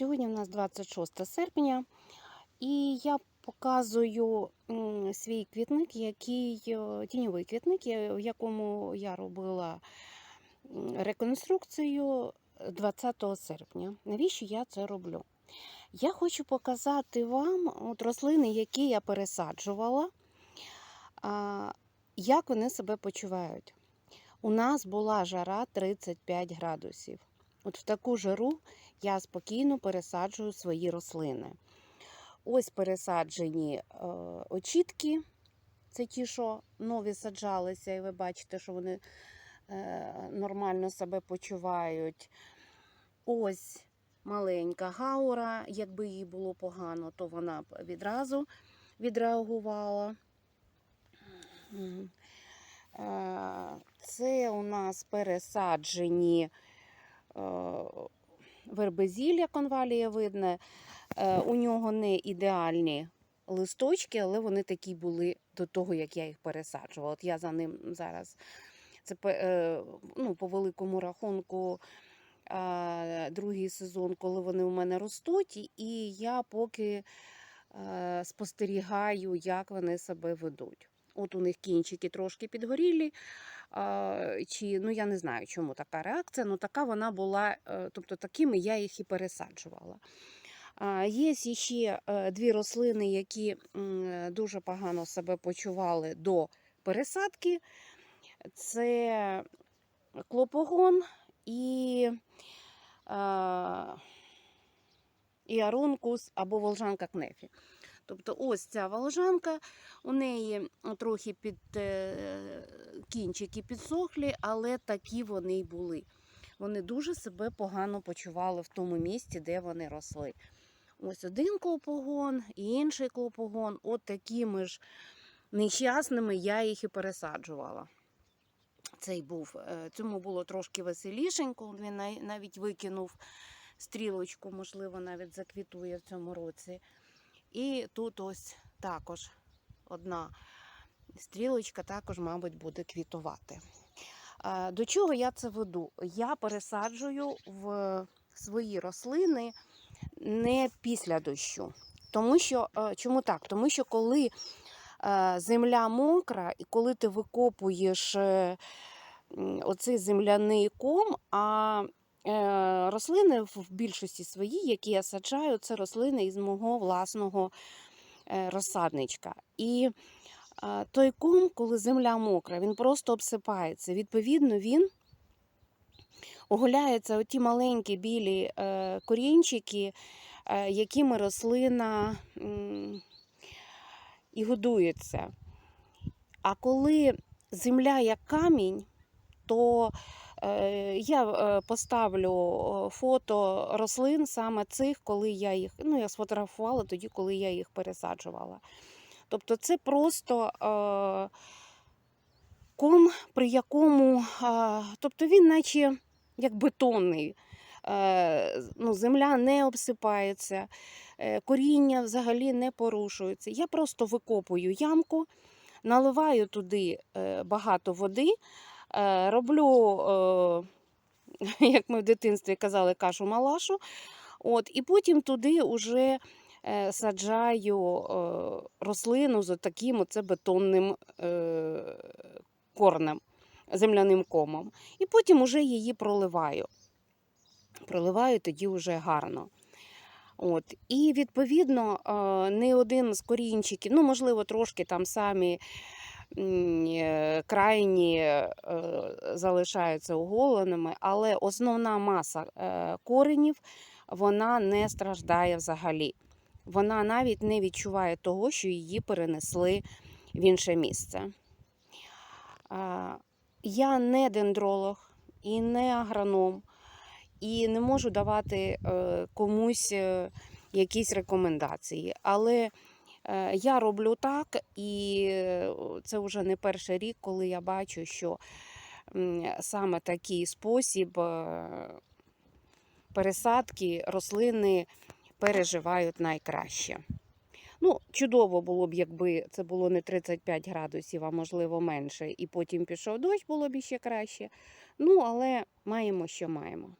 Сьогодні у нас 26 серпня, і я показую свій квітник, який е, тіньовий квітник, в якому я робила реконструкцію 20 серпня. Навіщо я це роблю? Я хочу показати вам от рослини, які я пересаджувала, як вони себе почувають. У нас була жара 35 градусів. От в таку жару я спокійно пересаджую свої рослини. Ось пересаджені е, очітки, це ті, що нові саджалися, і ви бачите, що вони е, нормально себе почувають. Ось маленька гаура, якби їй було погано, то вона б відразу відреагувала. Е, Це у нас пересаджені вербезілля конвалія видне. Е, У нього не ідеальні листочки, але вони такі були до того, як я їх пересаджувала. От я за ним зараз. Це е, ну, по великому рахунку е, другий сезон, коли вони у мене ростуть, і я поки е, спостерігаю, як вони себе ведуть. От у них кінчики трошки підгорілі, чи ну я не знаю, чому така реакція. Ну така вона була, е, тобто такими я їх і пересаджувала. Є ще е, дві рослини, які дуже погано себе почували до пересадки. Це клопогон і, е, і арункус або волжанка кнефі. Тобто ось ця волжанка, у неї трохи під е, кінчики підсохлі, але такі вони й були. Вони дуже себе погано почували в тому місці, де вони росли. Ось один клопогон і інший клопогон. От такими ж нещасними я їх і пересаджувала. Цей був, е, цьому було трошки веселішенько. Він навіть викинув стрілочку, можливо, навіть заквітує в цьому році. І тут ось також одна стрілочка, також, мабуть, буде квітувати. Е, До чого я це веду? Я пересаджую в свої рослини не після дощу. Тому що, е, чому так? Тому що коли е, земля мокра, і коли ти викопуєш оцей земляний ком, а рослини в більшості своїй, які я саджаю, це рослини із мого власного е, розсадничка. І е, той ком, коли земля мокра, він просто обсипається. Відповідно, він оголяються оті маленькі білі е, корінчики, е, якими рослина і годується. А коли земля як камінь, то е, я е, поставлю е, фото рослин саме цих, коли я їх ну, я сфотографувала тоді, коли я їх пересаджувала. Тобто це просто е, ком, при якому, е, тобто він наче як бетонний. Е, ну, земля не обсипається, е, коріння взагалі не порушується. Я просто викопую ямку, наливаю туди е, багато води, роблю, е, як ми в дитинстві казали, кашу малашу. От, і потім туди вже е, саджаю е, рослину з таким оце бетонним е, корнем, земляним комом. І потім уже її проливаю. Проливаю тоді вже гарно. От. І відповідно е, не один з корінчиків, ну, можливо, трошки там самі е, крайні е, залишаються оголеними, але основна маса е, коренів вона не страждає взагалі. Вона навіть не відчуває того, що її перенесли в інше місце. Я не дендролог і не агроном, і не можу давати е, комусь е, якісь рекомендації. Але е, я роблю так, і е, це вже не перший рік, коли я бачу, що саме такий спосіб е, пересадки рослини переживають найкраще. Ну, чудово було б, якби це було не 35 градусів, а можливо менше, і потім пішов дощ, було б іще краще. Ну, але маємо, що маємо.